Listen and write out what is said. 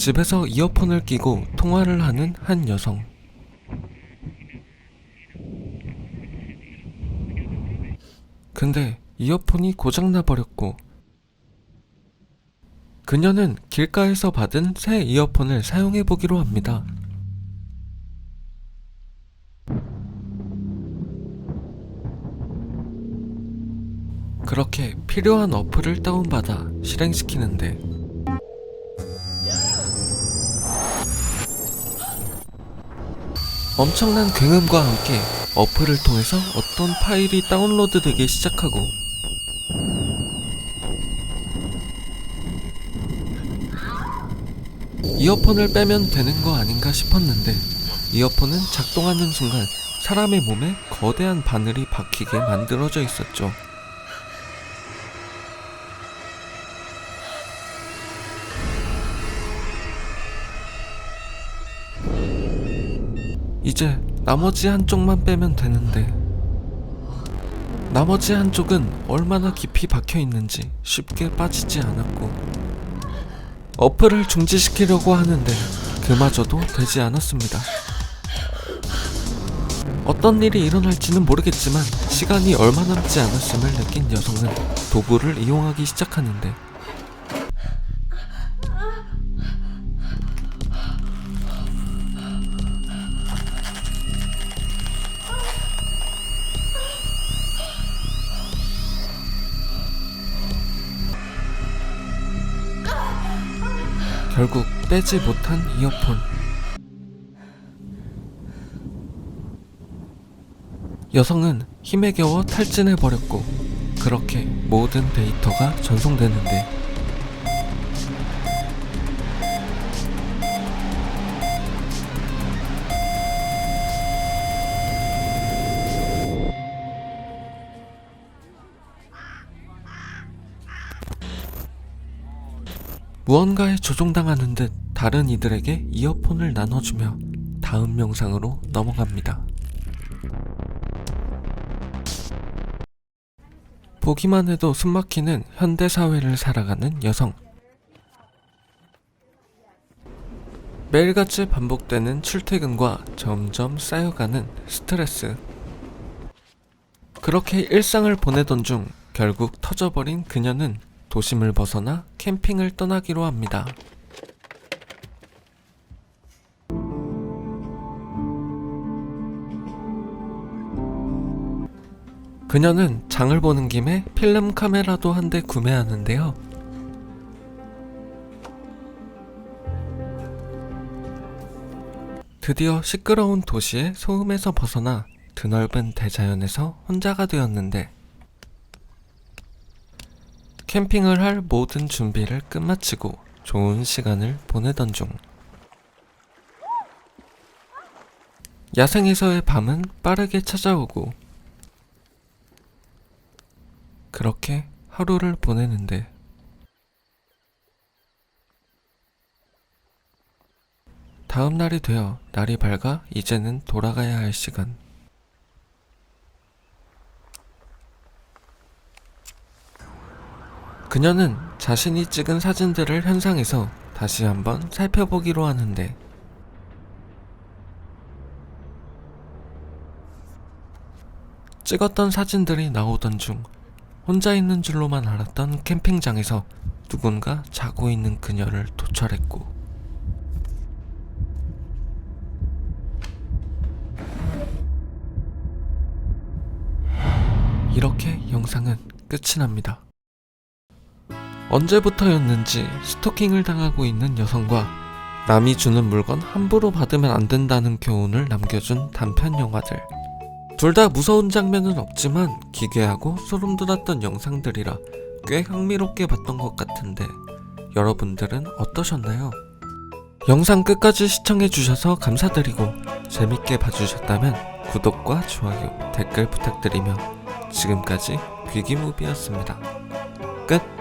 집에서 이어폰을 끼고 통화를 하는 한 여성. 근데 이어폰이 고장나 버렸고 그녀는 길가에서 받은 새 이어폰을 사용해 보기로 합니다. 그렇게 필요한 어플을 다운받아 실행시키는데 엄청난 굉음과 함께 어플을 통해서 어떤 파일이 다운로드 되기 시작하고 이어폰을 빼면 되는 거 아닌가 싶었는데 이어폰은 작동하는 순간 사람의 몸에 거대한 바늘이 박히게 만들어져 있었죠. 이제 나머지 한쪽만 빼면 되는데 나머지 한쪽은 얼마나 깊이 박혀 있는지 쉽게 빠지지 않았고 어플을 중지시키려고 하는데 그마저도 되지 않았습니다. 어떤 일이 일어날지는 모르겠지만 시간이 얼마 남지 않았음을 느낀 여성은 도구를 이용하기 시작하는데 결국 빼지 못한 이어폰. 여성은 힘에 겨워 탈진해 버렸고 그렇게 모든 데이터가 전송되는데 무언가에 조종당하는 듯 다른 이들에게 이어폰을 나눠주며 다음 영상으로 넘어갑니다. 보기만 해도 숨막히는 현대사회를 살아가는 여성. 매일같이 반복되는 출퇴근과 점점 쌓여가는 스트레스. 그렇게 일상을 보내던 중 결국 터져버린 그녀는 도심을 벗어나 캠핑을 떠나기로 합니다. 그녀는 장을 보는 김에 필름 카메라도 한 대 구매하는데요. 드디어 시끄러운 도시의 소음에서 벗어나 드넓은 대자연에서 혼자가 되었는데 캠핑을 할 모든 준비를 끝마치고 좋은 시간을 보내던 중. 야생에서의 밤은 빠르게 찾아오고 그렇게 하루를 보내는데 다음 날이 되어 날이 밝아 이제는 돌아가야 할 시간 그녀는 자신이 찍은 사진들을 현상에서 다시 한번 살펴보기로 하는데 찍었던 사진들이 나오던 중 혼자 있는 줄로만 알았던 캠핑장에서 누군가 자고 있는 그녀를 도찰했고 이렇게 영상은 끝이 납니다. 언제부터였는지 스토킹을 당하고 있는 여성과 남이 주는 물건 함부로 받으면 안 된다는 교훈을 남겨준 단편 영화들. 둘 다 무서운 장면은 없지만 기괴하고 소름 돋았던 영상들이라 꽤 흥미롭게 봤던 것 같은데 여러분들은 어떠셨나요? 영상 끝까지 시청해주셔서 감사드리고 재밌게 봐주셨다면 구독과 좋아요, 댓글 부탁드리며 지금까지 귀기무비였습니다. 끝!